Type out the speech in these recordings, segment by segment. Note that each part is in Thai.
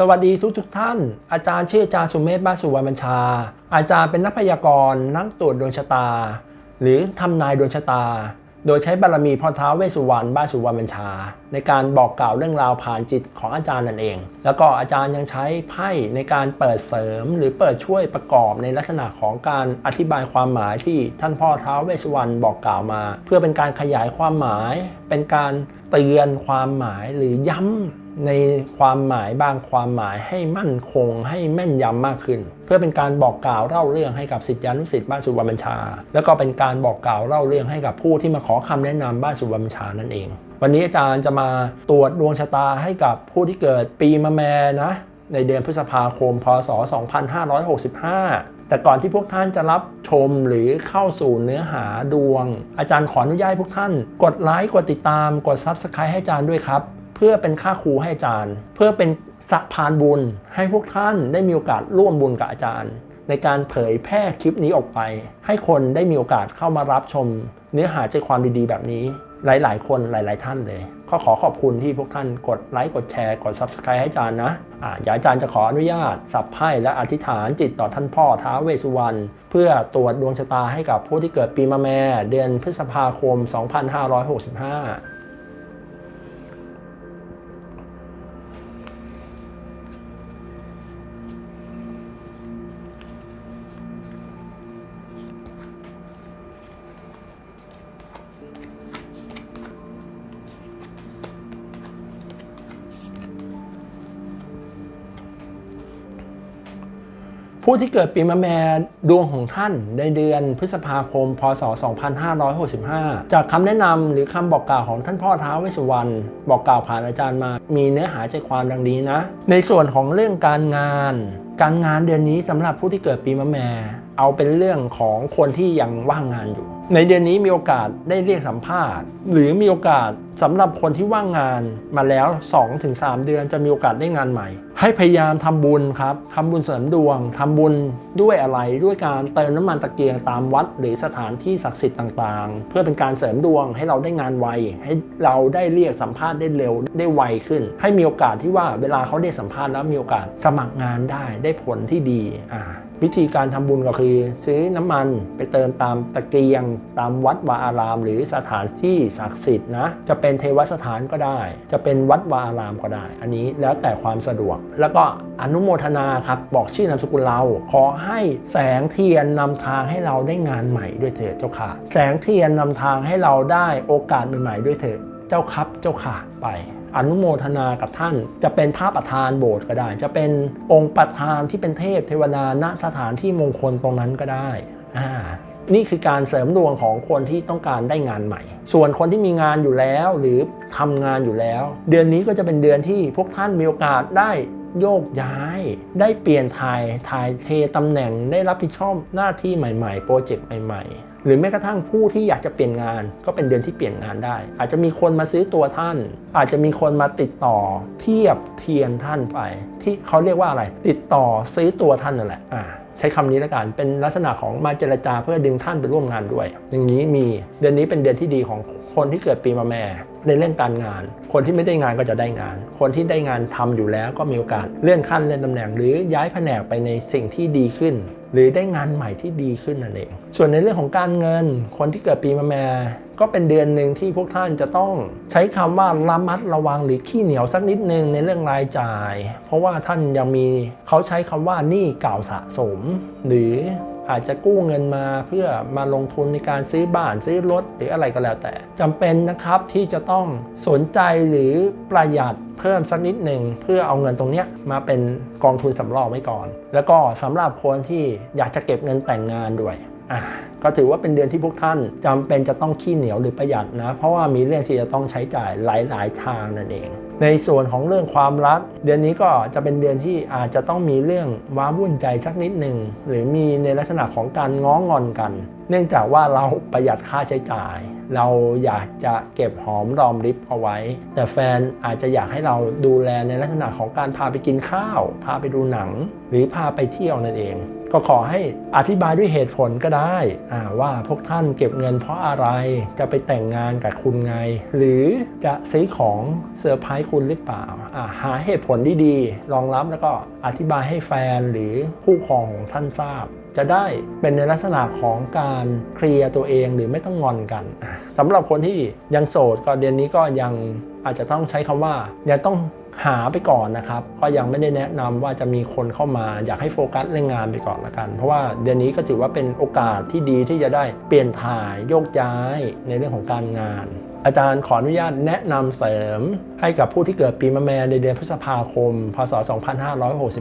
สวัสดีทุกทุกท่าน อาจารย์ชื่ออาจารย์สุเมธบ้าสุวรรณบัญชา อาจารย์เป็นนักพยากรณ์นักตรวจดวงชะตา หรือทำนายดวงชะตา โดยใช้บารมีพ่อท้าเวสุวรรณบ้าสุวรรณบัญชา ในการบอกกล่าวเรื่องราวผ่านจิตของอาจารย์นั่นเอง แล้วก็อาจารย์ยังใช้ไพ่ในการเปิดเสริม หรือเปิดช่วยประกอบในลักษณะของการอธิบายความหมายที่ท่านพ่อท้าเวสุวรรณบอกกล่าวมา เพื่อเป็นการขยายความหมาย เป็นการเตือนความหมายหรือย้ำ ในความหมายบางความหมายให้มั่นคงให้แม่นยำมากขึ้น เพื่อเป็นการบอกกล่าวเล่าเรื่องให้กับสิทธิานุสิทธิ์บ้านสุวรรณบัญชา แล้วก็เป็นการบอกกล่าวเล่าเรื่องให้กับผู้ที่มาขอคำแนะนำบ้านสุวรรณบัญชานั่นเอง วันนี้อาจารย์จะมาตรวจดวงชะตาให้กับผู้ที่เกิดปีมะแม่นะในเดือนพฤษภาคม พศ 2565 แต่ก่อนที่พวกท่านจะรับชมหรือเข้าสู่เนื้อหาดวง อาจารย์ขออนุญาตพวกท่าน กดไลค์ กดติดตาม กด Subscribe ให้อาจารย์ด้วยครับ เพื่อเป็นค่าครูให้อาจารย์ เพื่อเป็นสะพานบุญให้พวกท่านได้มีโอกาสร่วมบุญกับอาจารย์ ในการเผยแพร่คลิปนี้ออกไป ให้คนได้มีโอกาสเข้ามารับชม เนื้อหาใจความดีๆ แบบนี้ หลายๆ คนหลาย ๆ ท่านเลยก็ขอขอบคุณที่พวกท่านกดไลค์กดแชร์กด Subscribe ให้อาจารย์นะอ่าอย่าอาจารย์จะขออนุญาต สับไพ่และอธิษฐานจิตต่อท่านพ่อท้าเวสสุวรรณเพื่อตรวจดวงชะตาให้กับผู้ที่เกิดปีมะแม่ เดือนพฤษภาคม 2565 ผู้ที่เกิดปีมะแม่ดวงของท่านในเดือนพฤษภาคม พศ 2565 จากคำแนะนำหรือคำบอกกล่าวของท่านพ่อท้าวเวสุวรรณบอกกล่าวผ่านอาจารย์มา มีเนื้อหาใจความดังนี้นะ ในส่วนของเรื่องการงาน การงานเดือนนี้สำหรับผู้ที่เกิดปีมะแม่เอาเป็นเรื่องของคนที่ยังว่างงานอยู่ ในเดือนนี้มีโอกาสได้เรียกสัมภาษณ์ หรือมีโอกาสสำหรับคนที่ว่างงานมาแล้ว 2-3 เดือนจะมีโอกาสได้งานใหม่ ให้พยายามทำบุญครับทำบุญเสริมดวงทำบุญด้วยอะไรด้วยการเติมน้ำมันตะเกียงตามวัด หรือสถานที่ศักดิ์สิทธิ์ต่างๆ เพื่อเป็นการเสริมดวงให้เราได้งานไว ให้เราได้เรียกสัมภาษณ์ได้เร็วได้ไวขึ้น ให้มีโอกาสที่ว่าเวลาเขาได้สัมภาษณ์แล้วมีโอกาสสมัครงานได้ได้ผลที่ดีอ่า วิธีการทำบุญก็คือ ซื้อน้ำมันไปเติมตามตะเกียง ตามวัดวาอาราม หรือสถานที่ศักดิ์สิทธิ์นะจะเป็นเทวสถานก็ได้ จะเป็นวัดวาอารามก็ได้ อันนี้แล้วแต่ความสะดวก แล้วก็อนุโมทนาครับบอกชื่อนามสกุลเรา ขอให้แสงเทียนนำทางให้เราได้งานใหม่ด้วยเถิดเจ้าค่ะ แสงเทียนนำทางให้เราได้โอกาสใหม่ๆด้วยเถิดเจ้าครับเจ้าค่ะไป อนุโมทนากับท่าน จะเป็นพระประธานโบสถ์ก็ได้ จะเป็นองค์ประธานที่เป็นเทพเทวดาณสถานที่มงคลตรงนั้นก็ได้อ่านี่คือการเสริมดวงของคนที่ต้องการได้งานใหม่ ส่วนคนที่มีงานอยู่แล้วหรือทำงานอยู่แล้ว เดือนนี้ก็จะเป็นเดือนที่พวกท่านมีโอกาสได้โยกย้าย ได้เปลี่ยนถ่ายถ่ายเทตำแหน่งได้รับผิดชอบหน้าที่ใหม่ๆ โปรเจกต์ใหม่ ๆ หรือแม้กระทั่งผู้ที่อยากจะเปลี่ยนงาน ก็เป็นเดือนที่เปลี่ยนงานได้ อาจจะมีคนมาซื้อตัวท่าน อาจจะมีคนมาติดต่อเทียบเทียนท่านไป ที่เขาเรียกว่าอะไร ติดต่อซื้อตัวท่านนั่นแหละอ่าใช้คำนี้แล้วกัน เป็นลักษณะของมาเจรจาเพื่อดึงท่านไปร่วมงานด้วย อย่างนี้มีเดือนนี้เป็นเดือนที่ดีของคนที่เกิดปีมะแม่ ในเรื่องการงาน คนที่ไม่ได้งานก็จะได้งาน คนที่ได้งานทำอยู่แล้วก็มีโอกาสเลื่อนขั้นเลื่อนตำแหน่ง หรือย้ายแผนกไปในสิ่งที่ดีขึ้น หรือได้งานใหม่ที่ดีขึ้นนั่นเอง ส่วนในเรื่องของการเงิน คนที่เกิดปีมะแม่ก็เป็นเดือนหนึ่งที่พวกท่านจะต้องใช้คำว่าระมัดระวังหรือขี้เหนียวสักนิดนึงในเรื่องรายจ่าย เพราะว่าท่านยังมีเขาใช้คำว่าหนี้เก่าสะสม หรือ อาจจะกู้เงินมาเพื่อมาลงทุนในการซื้อบ้านซื้อรถหรืออะไรก็แล้วแต่จำเป็นนะครับที่จะต้องสนใจหรือประหยัดเพิ่มสักนิดหนึ่งเพื่อเอาเงินตรงนี้มาเป็นกองทุนสำรองไว้ก่อน แล้วก็สำหรับคนที่อยากจะเก็บเงินแต่งงานด้วย อะก็ถือว่าเป็นเดือนที่พวกท่านจำเป็นจะต้องขี้เหนียวหรือประหยัดนะ เพราะว่ามีเรื่องที่จะต้องใช้จ่ายหลาย ๆ ทางนั่นเอง ในส่วนของเรื่องความรัก เดือนนี้ก็จะเป็นเดือนที่อาจจะต้องมีเรื่องว้าวุ่นใจสักนิดหนึ่งหรือมีในลักษณะของการง้องอนกัน เนื่องจากว่าเราประหยัดค่าใช้จ่าย เราอยากจะเก็บหอมรอมริบเอาไว้ แต่แฟนอาจจะอยากให้เราดูแลในลักษณะของการพาไปกินข้าว พาไปดูหนัง หรือพาไปเที่ยวนั่นเอง ก็ขอให้อธิบายด้วยเหตุผลก็ได้ว่าพวกท่านเก็บเงินเพราะอะไรจะไปแต่งงานกับคุณไง หรือจะซื้อของเซอร์ไพรส์คุณหรือเปล่าหาเหตุผลที่ดีรองรับแล้วก็อธิบายให้แฟนหรือคู่ครองของท่านทราบ จะได้เป็นในลักษณะของการเคลียร์ตัวเองหรือไม่ต้องงอนกันสำหรับคนที่ยังโสดก็เดือนนี้ก็ยังอาจจะต้องใช้คำว่ายังต้อง หาไปก่อนนะครับ ก็ยังไม่ได้แนะนำว่าจะมีคนเข้ามาอยากให้โฟกัสเรื่องงานไปก่อนละกัน เพราะว่าเดือนนี้ก็ถือว่าเป็นโอกาสที่ดีที่จะได้เปลี่ยนถ่ายโยกย้ายในเรื่องของการงาน อาจารย์ขออนุญาตแนะนำเสริม ให้กับผู้ที่เกิดปีมะแมในเดือนพฤษภาคม พศ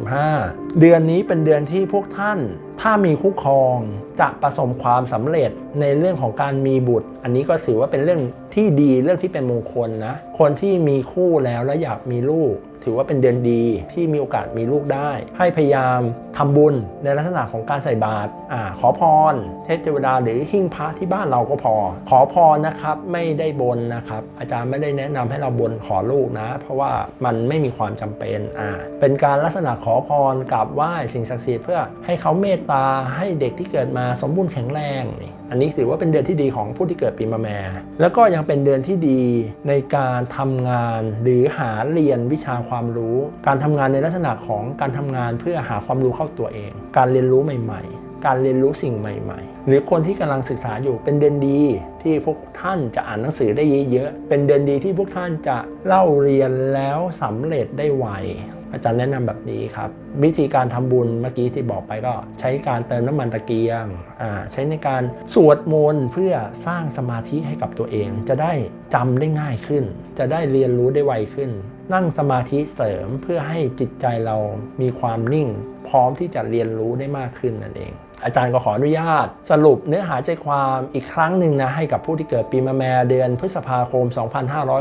2565 เดือนนี้เป็นเดือนที่พวกท่าน ถ้ามีคู่ครองจะประสบความสำเร็จในเรื่องของการมีบุตร อันนี้ก็ถือว่าเป็นเรื่องที่ดีเรื่องที่เป็นมงคลนะ คนที่มีคู่แล้วและอยากมีลูก ถือว่าเป็นเดือนดีที่มีโอกาสมีลูกได้ ให้พยายามทำบุญในลักษณะของการใส่บาตรอ่าขอพร เทพเทวดาหรือหิ้งพระที่บ้านเราก็พอ ขอพรนะครับ ไม่ได้บนนะครับ อาจารย์ไม่ได้แนะนำให้เราบนขอลูกนะ เพราะว่ามันไม่มีความจำเป็นอ่าเป็นการลักษณะขอพรกราบไหว้สิ่งศักดิ์สิทธิ์เพื่อให้เขาเมตตาให้เด็กที่เกิดมาสมบูรณ์แข็งแรงนี่อันนี้ถือว่าเป็นเดือนที่ดีของผู้ที่เกิดปีมะแม่ แล้วก็ยังเป็นเดือนที่ดีในการทำงานหรือหาเรียนวิชาความรู้ การทำงานในลักษณะของการทำงานเพื่อหาความรู้เข้าตัวเอง การเรียนรู้ใหม่ ๆการเรียนรู้สิ่งใหม่ๆ หรือคนที่กำลังศึกษาอยู่เป็นเดือนดีที่พวกท่านจะอ่านหนังสือได้เยอะๆ เป็นเดือนดีที่พวกท่านจะเล่าเรียนแล้วสำเร็จได้ไว อาจารย์แนะนำแบบนี้ครับ วิธีการทำบุญเมื่อกี้ที่บอกไปก็ ใช้การเติมน้ำมันตะเกียงใช้ในการสวดมนต์เพื่อสร้างสมาธิให้กับตัวเอง จะได้จำได้ง่ายขึ้น จะได้เรียนรู้ได้ไวขึ้น นั่งสมาธิเสริมเพื่อให้จิตใจเรามีความนิ่ง พร้อมที่จะเรียนรู้ได้มากขึ้นนั่นเอง อาจารย์ก็ขออนุญาต สรุปเนื้อหาใจความอีกครั้งหนึ่งนะให้กับผู้ที่เกิดปีมะแมเดือนพฤษภาคม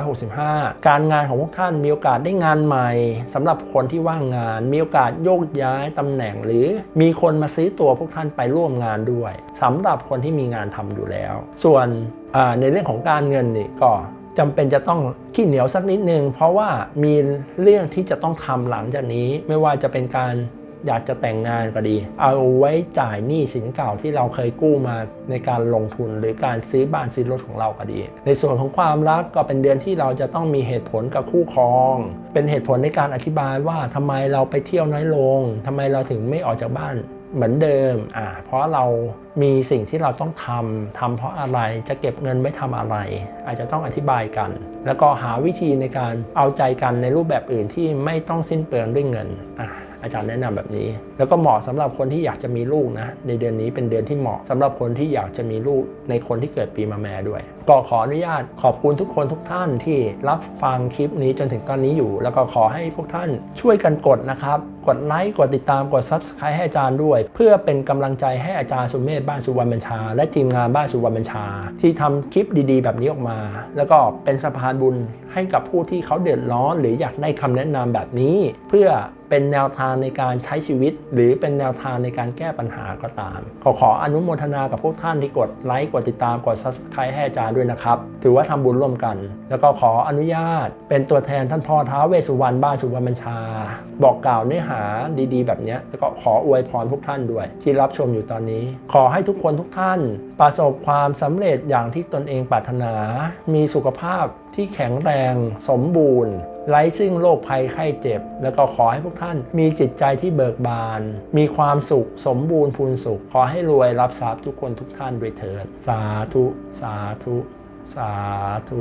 2565 การงานของพวกท่านมีโอกาสได้งานใหม่สำหรับคนที่ว่างงาน มีโอกาสโยกย้ายตำแหน่ง หรือมีคนมาซื้อตัวพวกท่านไปร่วมงานด้วยสำหรับคนที่มีงานทำอยู่แล้ว ส่วนในเรื่องของการเงินนี่ก็จำเป็นจะต้องขี้เหนียวสักนิดนึง เพราะว่ามีเรื่องที่จะต้องทำหลังจากนี้ไม่ว่าจะเป็นการ อยากจะแต่งงานก็ดี เอาไว้จ่ายหนี้สินเก่าที่เราเคยกู้มาในการลงทุนหรือการซื้อบ้านซื้อรถของเราก็ดี ในส่วนของความรักก็เป็นเดือนที่เราจะต้องมีเหตุผลกับคู่ครอง เป็นเหตุผลในการอธิบายว่าทำไมเราไปเที่ยวน้อยลงทำไมเราถึงไม่ออกจากบ้านเหมือนเดิมอ่าเพราะเรามีสิ่งที่เราต้องทำทำเพราะอะไร จะเก็บเงินไว้ทำอะไร อาจจะต้องอธิบายกัน แล้วก็หาวิธีในการเอาใจกันในรูปแบบอื่นที่ไม่ต้องสิ้นเปลืองด้วยเงินอะ อาจารย์แนะนำแบบนี้ แล้วก็เหมาะสำหรับคนที่อยากจะมีลูกนะในเดือนนี้เป็นเดือนที่เหมาะสำหรับคนที่อยากจะมีลูกในคนที่เกิดปีมะแม่ด้วย ก็ขออนุญาตขอบคุณทุกคนทุกท่านที่รับฟังคลิปนี้จนถึงตอนนี้อยู่ แล้วก็ขอให้พวกท่านช่วยกันกดนะครับ กดไลค์กดติดตามกด Subscribe ให้อาจารย์ด้วย เพื่อเป็นกำลังใจให้อาจารย์สุเมธบ้านสุวรรณบัญชา และทีมงานบ้านสุวรรณบัญชา ที่ทำคลิปดีๆ แบบนี้ออกมา แล้วก็เป็นสะพานบุญให้กับผู้ที่เขาเดือดร้อน หรืออยากได้คำแนะนำแบบนี้ เพื่อเป็นแนวทางในการใช้ชีวิต หรือเป็นแนวทางในการแก้ปัญหาก็ตาม ขอขออนุโมทนากับพวกท่านที่กดไลค์กดติดตามกด Subscribe ให้อาจารย์ด้วยนะครับ ถือว่าทำบุญร่วมกัน แล้วก็ขออนุญาต เป็นตัวแทนท่านพ่อท้าเวสุวรรณบ้านสุวรรณบัญชา บอกกล่าวเนื้อหาดีๆ แบบนี้แล้วก็ขออวยพรทุกท่านด้วย ที่รับชมอยู่ตอนนี้ ขอให้ทุกคนทุกท่าน ประสบความสำเร็จอย่างที่ตนเองปรารถนา มีสุขภาพที่แข็งแรงสมบูรณ์ ไร้ซึ่งโรคภัยไข้เจ็บ แล้วก็ขอให้พวกท่านมีจิตใจที่เบิกบาน มีความสุขสมบูรณ์พูนสุข ขอให้รวยรับทรัพย์ทุกคนทุกท่านด้วยเถิด สาธุ สาธุ สาธุ